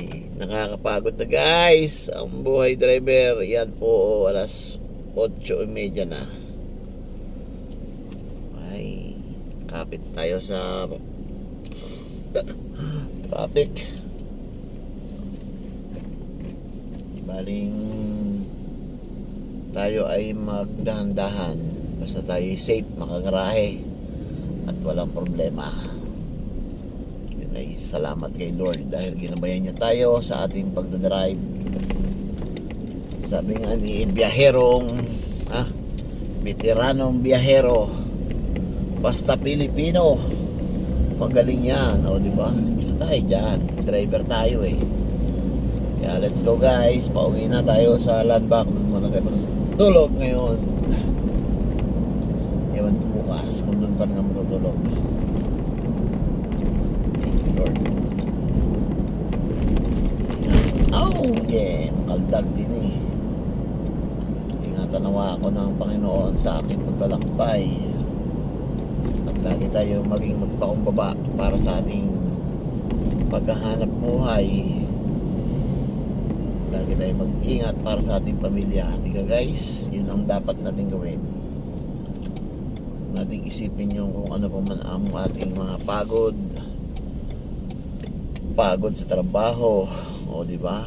Ay, nakakapagod na guys. Ang buhay driver, yan po alas 8.30 na. Ay, kapit tayo sa traffic. Ibaling tayo ay magdahan-dahan basta tayo safe makagarahe at walang problema ay salamat kay Lord dahil ginabayan niya tayo sa ating pagdadrive. Sabi nga ni biyaherong ah, veteranong biyahero basta Pilipino magaling yan o di ba? Isa tayo dyan driver tayo eh. Kaya let's go guys. Pauwi na tayo sa landback doon muna tayo matutulog ngayon. Ewan ko bukas kung doon pa rin ako matutulog Lord. Oh yeah. Kaldag din eh. Ingatan nawa ako ng Panginoon sa aking paglalakbay. At lagi tayo maging magpakumbaba para sa ating paghahanap buhay. Lagi tayo mag-ingat para sa ating pamilya. Tika guys, yun ang dapat natin gawin. Nating isipin yung kung ano pa man ang ating mga pagod pagod sa trabaho. O di ba?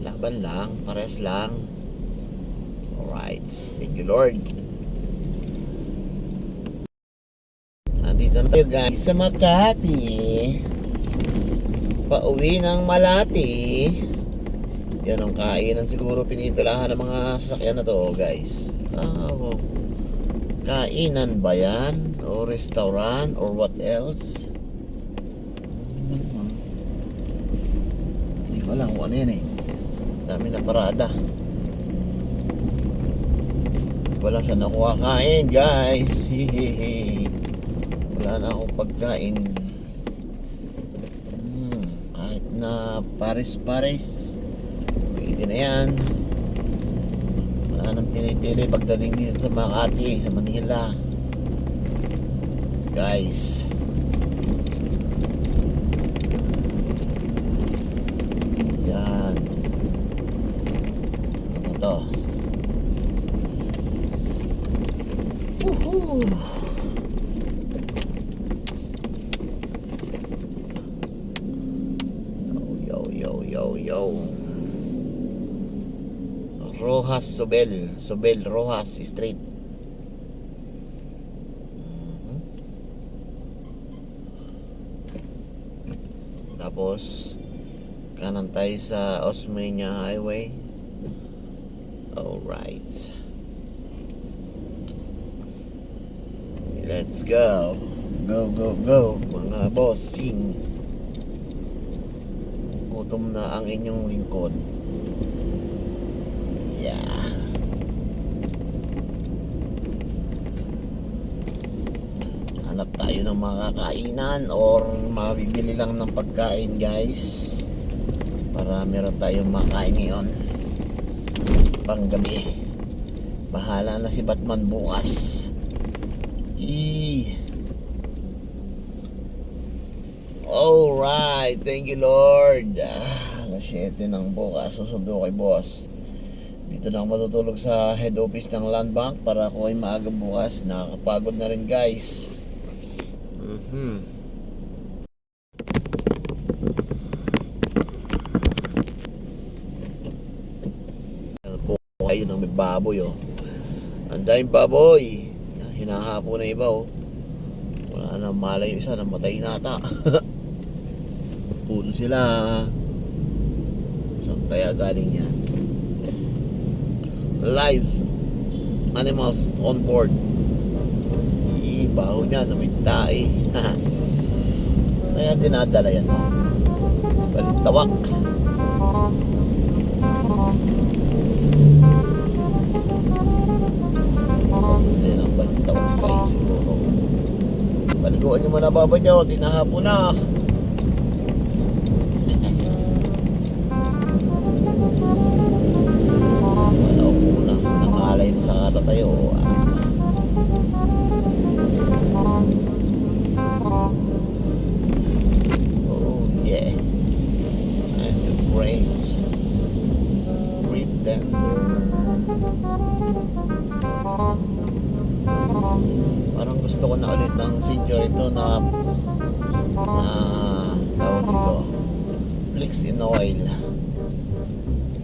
Laban lang pares lang. Alright. Thank you Lord. Andito na tayo guys sa Makati. Pauwi ng Malati. Yan ang kainan siguro pinipilahan ng mga sasakyan na to guys. Ah, wow. kainan ba yan? O restaurant or what else hindi ko alam kung ano yan eh. Dami na parada. Hindi ko alam saan ako kakain guys. Hihihi. wala na akong pagkain. Hmm, kahit na pares-pares pwede na yan. Wala nang pinipili pagdating dito sa Makati sa Manila. Guys yan ano to Woohoo! Yo, yo. Rojas Sobel. Sobel Rojas Street. Mhm. Tapos, kanan tayo sa Osmeña Highway. Alright. Let's go. Go, go, go. Mga bossing. Gutom na ang inyong lingkod. Yeah. Hanap tayo ng mga kainan or mabibili lang ng pagkain guys. Para meron tayong makain ngayon. Panggabi. Bahala na si Batman bukas. E. Alright, thank you Lord. Ah, alas 7 ng bukas, susundo kay boss. Dito na ako matutulog sa head office ng Land Bank para ako ay maaga bukas. Nakakapagod na rin guys. Mhm. Ano po kayo ng may baboy oh. Ang daming baboy. Hinahapo na iba oh. Wala na malay yung isa, namatay na ata. Sila. Saan kaya galing yan? Lives animals on board. Ibaho niya na may tae. so kaya dinadala yan no? Balintawak. Ayan ang balintawak guys siguro. Paliguan niyo muna baba niyo, tinahapon na. Pretender. Parang gusto ko na ulit ng century to na na tawag dito Flix in oil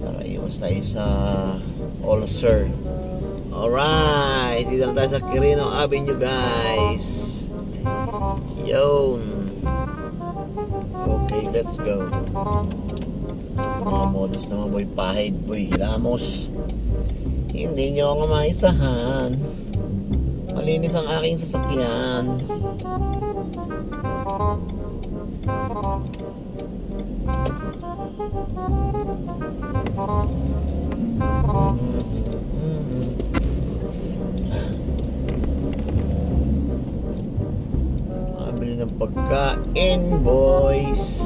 para iwas tayo sa ulcer alright dito na tayo sa Quirino Avenue guys. Yun. Okay let's go mga modus naman boy pahid boy hilamos hindi nyo ako maisahan malinis ang aking sasakyan Mabili ng pagkain. Boys.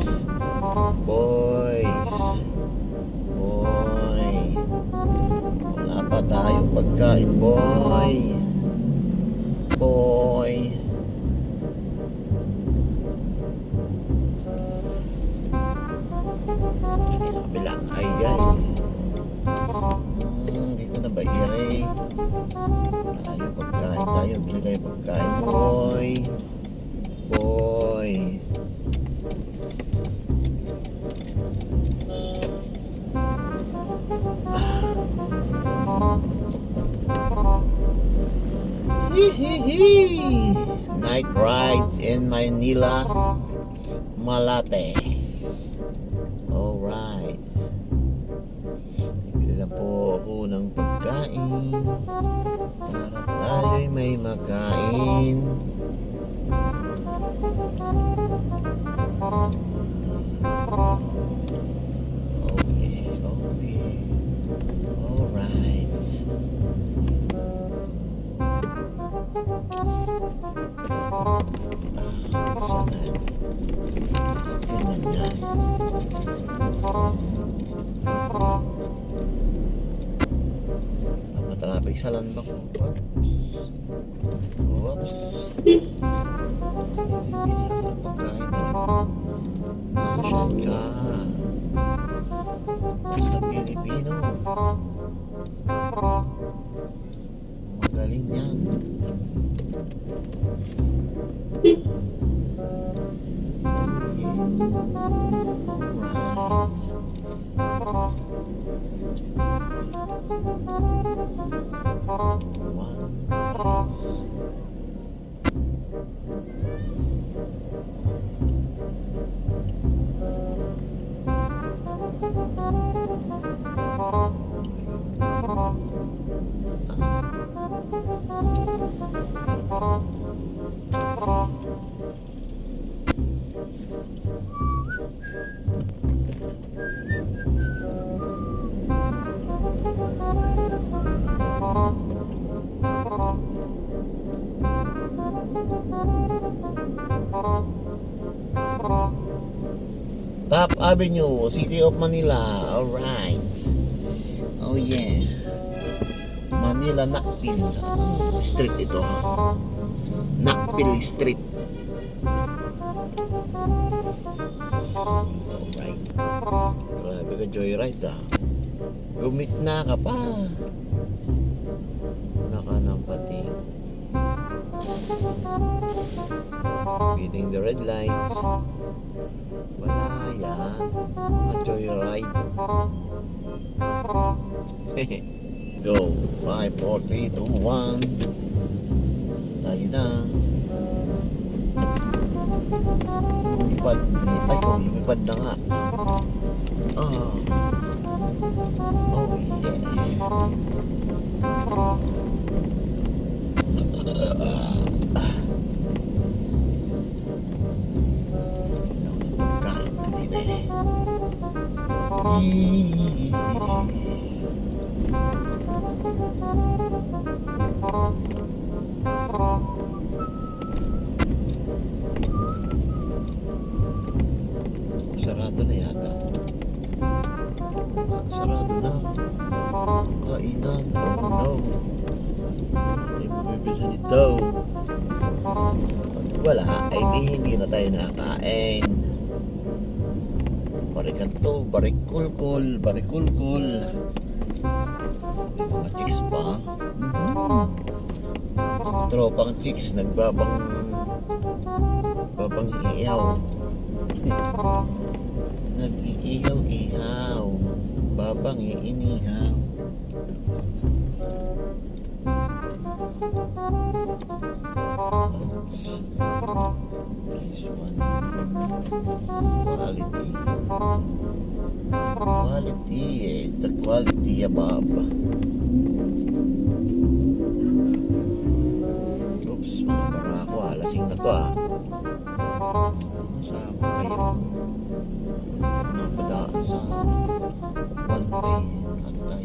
Pagkain, boy. Boy. Sa kabila. Ay, ay. Hmm, dito na ba, Ire? Tayo pagkain tayo. Bili tayo pagkain, boy. Boy. Hihihi. Night rides in Manila, Malate. Alright. Bili na po ako ng pagkain para tayo'y may makain. Okay, Matraffic sa landbak ko. Oops. Oops. Bili ako ng pagkain ngayon. Nasaan ka? Basta Pilipino. Magaling yan. Alright. One minute. Avenue, City of Manila. Alright. Oh yeah. Manila Nakpil. Anong street ito? Nakpil Street. Alright. Grabe ka joyrides ah. Gumit na ka pa. Beating the red lights. Wala yan. Joyride. Go. 5, 4, 3, 2, 1. Tayo na. Lumipad. Ay, oh, lumipad na nga. Oh. Oh, yeah. Sarado na yata. Ah, Sarado na. Kainan. Oh no. Hindi mo bibisa nito. Pag wala, ay di hindi na tayo nakakain. Barikanto, barikulkul, barikulkul. May mga chicks pa. Ang tropang chicks nagbabang babang iihaw. Nag-iihaw-ihaw. Babang iinihaw. Ouch. Nice one. Quality. Quality. It's the quality above. Oops, mga barako ah. Lasing na to ah. Sama kayo. Ako dito na padaan sa one way. Antay.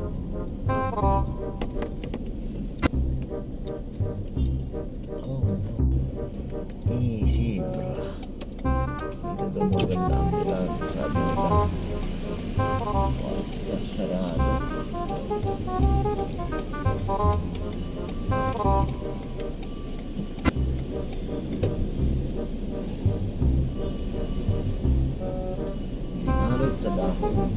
Hinarot sa dahon.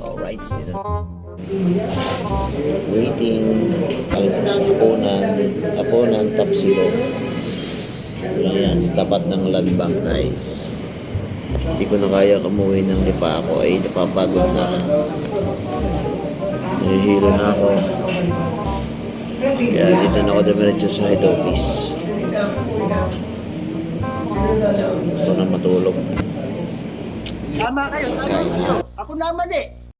Alright, dito. Waiting. Alpos, Aponan. Aponan, Tapsilo. Ayan, sa tapat ng land bank, guys. Hindi ko na kaya kumuwi ng lipa ako ay napapagod na ako. Nahihilo na ako. Kaya dito na ako dumiretso sa head office. Gusto na matulog. Tama kayo, tama na. kayo. Ako naman eh.